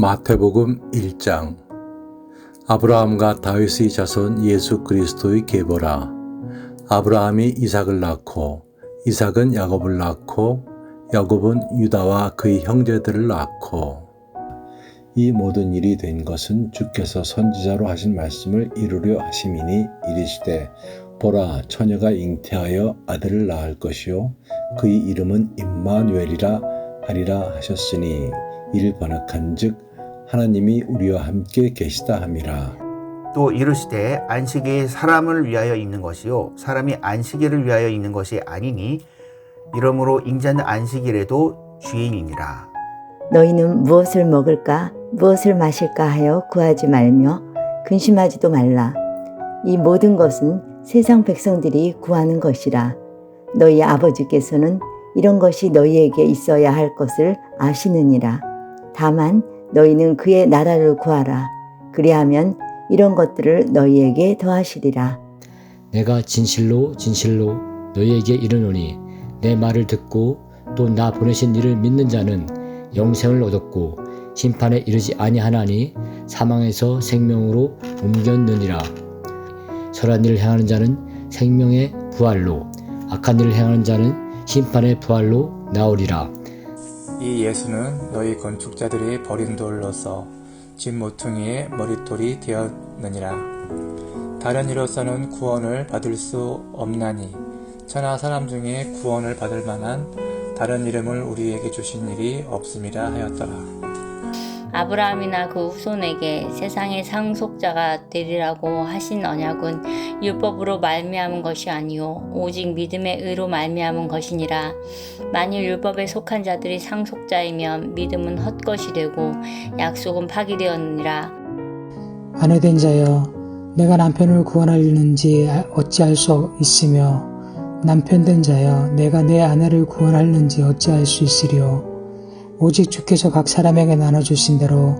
마태복음 1장. 아브라함과 다윗의 자손 예수 그리스도의 계보라. 아브라함이 이삭을 낳고 이삭은 야곱을 낳고 야곱은 유다와 그의 형제들을 낳고. 이 모든 일이 된 것은 주께서 선지자로 하신 말씀을 이루려 하심이니 이르시되 보라 처녀가 잉태하여 아들을 낳을 것이요 그의 이름은 임마누엘이라 하리라 하셨으니 이를 번역한즉 하나님이 우리와 함께 계시다 함이라 또 이르시되 안식이 사람을 위하여 있는 것이요 사람이 안식일을 위하여 있는 것이 아니니 이러므로 인자는 안식일에도 주인이니라 너희는 무엇을 먹을까, 무엇을 마실까 하여 구하지 말며 근심하지도 말라. 이 모든 것은 세상 백성들이 구하는 것이라. 너희 아버지께서는 이런 것이 너희에게 있어야 할 것을 아시느니라. 다만 너희는 그의 나라를 구하라. 그리하면 이런 것들을 너희에게 더하시리라. 내가 진실로 진실로 너희에게 이르노니 내 말을 듣고 또 나 보내신 이를 믿는 자는 영생을 얻었고 심판에 이르지 아니하나니 사망에서 생명으로 옮겼느니라 선한 일을 행하는 자는 생명의 부활로 악한 일을 행하는 자는 심판의 부활로 나오리라 이 예수는 너희 건축자들이 버린 돌로서 집 모퉁이의 머릿돌이 되었느니라. 다른 이로서는 구원을 받을 수 없나니 천하 사람 중에 구원을 받을 만한 다른 이름을 우리에게 주신 일이 없음이라 하였더라. 아브라함이나 그 후손에게 세상의 상속자가 되리라고 하신 언약은 율법으로 말미암은 것이 아니요 오직 믿음의 의로 말미암은 것이니라. 만일 율법에 속한 자들이 상속자이면 믿음은 헛것이 되고 약속은 파기되었느니라. 아내된 자여 내가 남편을 구원하려는지 어찌할 수 있으며 남편된 자여 내가 내 아내를 구원하려는지 어찌할 수 있으리요 오직 주께서 각 사람에게 나눠주신 대로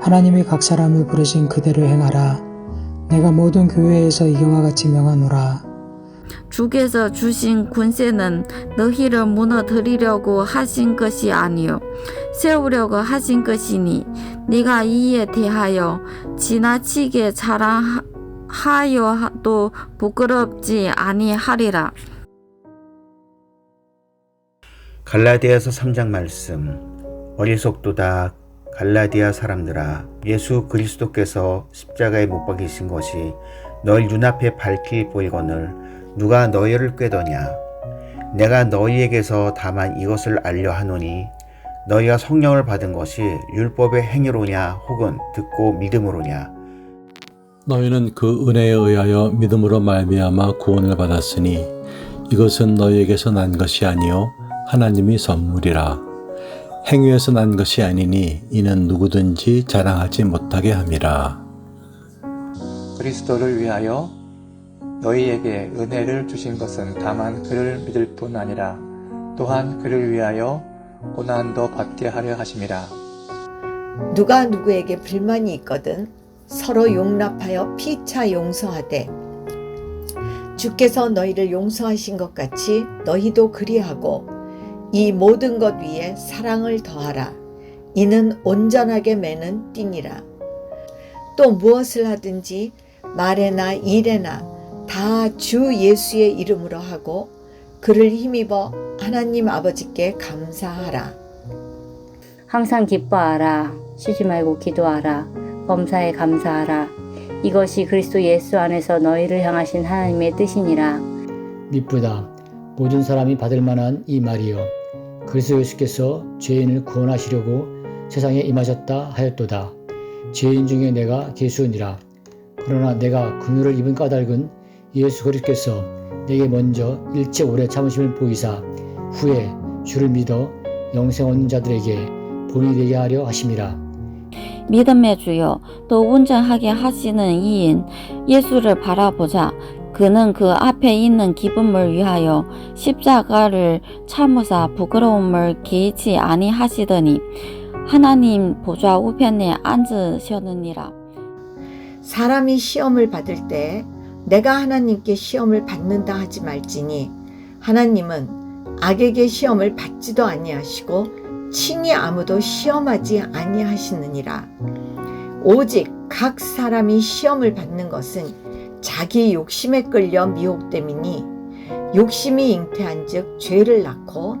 하나님이 각 사람을 부르신 그대로 행하라. 내가 모든 교회에서 이와 같이 명하노라. 주께서 주신 권세는 너희를 무너뜨리려고 하신 것이 아니요 세우려고 하신 것이니 네가 이에 대하여 지나치게 자랑하여도 부끄럽지 아니하리라. 갈라디아서 3장 말씀 어리석도다 갈라디아 사람들아 예수 그리스도께서 십자가에 못 박히신 것이 너희 눈앞에 밝히 보이거늘 누가 너희를 꾀더냐? 내가 너희에게서 다만 이것을 알려 하노니 너희가 성령을 받은 것이 율법의 행위로냐 혹은 듣고 믿음으로냐? 너희는 그 은혜에 의하여 믿음으로 말미암아 구원을 받았으니 이것은 너희에게서 난 것이 아니요 하나님이 선물이라 행위에서 난 것이 아니니 이는 누구든지 자랑하지 못하게 함이라 그리스도를 위하여 너희에게 은혜를 주신 것은 다만 그를 믿을 뿐 아니라 또한 그를 위하여 고난도 받게 하려 하심이라. 누가 누구에게 불만이 있거든 서로 용납하여 피차 용서하되 주께서 너희를 용서하신 것 같이 너희도 그리하고 이 모든 것 위에 사랑을 더하라. 이는 온전하게 매는 띠니라. 또 무엇을 하든지 말에나 일에나 다 주 예수의 이름으로 하고 그를 힘입어 하나님 아버지께 감사하라. 항상 기뻐하라. 쉬지 말고 기도하라. 범사에 감사하라. 이것이 그리스도 예수 안에서 너희를 향하신 하나님의 뜻이니라. 미쁘다. 모든 사람이 받을 만한 이 말이여 그리스도 예수께서 죄인을 구원하시려고 세상에 임하셨다 하였도다. 죄인 중에 내가 계수니라. 그러나 내가 긍휼을 입은 까닭은 예수 그리스도께서 내게 먼저 일체 오래 참으심을 보이사 후에 주를 믿어 영생 얻는 자들에게 본이 되게 하려 하심이라. 믿음의 주여 또 온전하게 하시는 이인 예수를 바라보자. 그는 그 앞에 있는 기쁨을 위하여 십자가를 참으사 부끄러움을 개의치 아니하시더니 하나님 보좌 우편에 앉으셨느니라. 사람이 시험을 받을 때 내가 하나님께 시험을 받는다 하지 말지니 하나님은 악에게 시험을 받지도 아니하시고 친히 아무도 시험하지 아니하시느니라. 오직 각 사람이 시험을 받는 것은 자기 욕심에 끌려 미혹됨이니 욕심이 잉태한 즉 죄를 낳고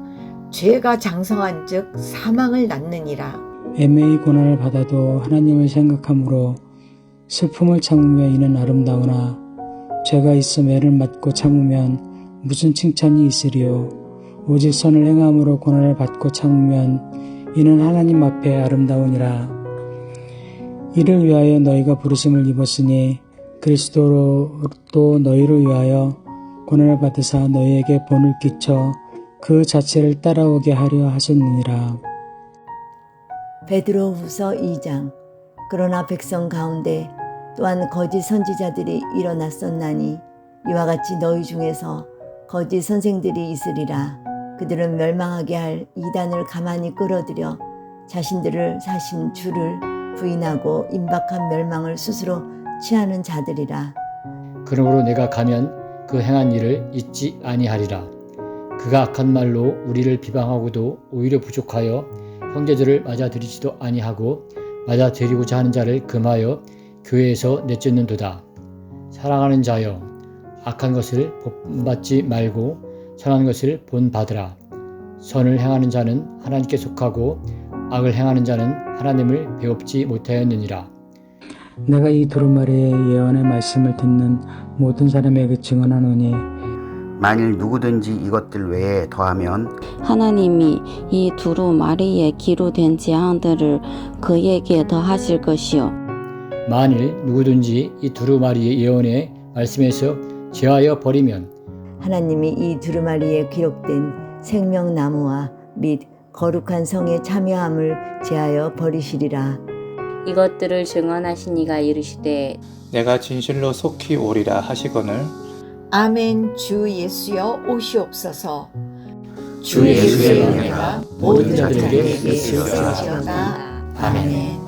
죄가 장성한 즉 사망을 낳느니라. 애매히 고난을 받아도 하나님을 생각함으로 슬픔을 참으며 이는 아름다우나 죄가 있어 매를 맞고 참으면 무슨 칭찬이 있으리요 오직 선을 행함으로 고난을 받고 참으면 이는 하나님 앞에 아름다우니라 이를 위하여 너희가 부르심을 입었으니 그리스도로 또 너희를 위하여 고난을 받으사 너희에게 본을 끼쳐 그 자체를 따라오게 하려 하셨느니라. 베드로후서 2장 그러나 백성 가운데 또한 거짓 선지자들이 일어났었나니 이와 같이 너희 중에서 거짓 선생들이 있으리라 그들은 멸망하게 할 이단을 가만히 끌어들여 자신들을 사신 주를 부인하고 임박한 멸망을 스스로 취하는 자들이라 그러므로 내가 가면 그 행한 일을 잊지 아니하리라. 그가 악한 말로 우리를 비방하고도 오히려 부족하여 형제들을 맞아들이지도 아니하고 맞아들이고자 하는 자를 금하여 교회에서 내쫓는도다. 사랑하는 자여, 악한 것을 본받지 말고 선한 것을 본받으라. 선을 행하는 자는 하나님께 속하고 악을 행하는 자는 하나님을 배웁지 못하였느니라. 내가 이 두루마리의 예언의 말씀을 듣는 모든 사람에게 증언하노니 만일 누구든지 이것들 외에 더하면 하나님이 이 두루 마리의 기로 된 재앙들을 그에게 더하실 것이요. 만일 누구든지 이 두루마리의 예언의 말씀에서 제하여 버리면 하나님이 이 두루마리에 기록된 생명나무와 및 거룩한 성의 참여함을 제하여 버리시리라 이것들을 증언하신 이가 이르시되 내가 진실로 속히 오리라 하시거늘 아멘 주 예수여 오시옵소서 주 예수의 은혜가 모든 자들에게. 있을지어다. 아멘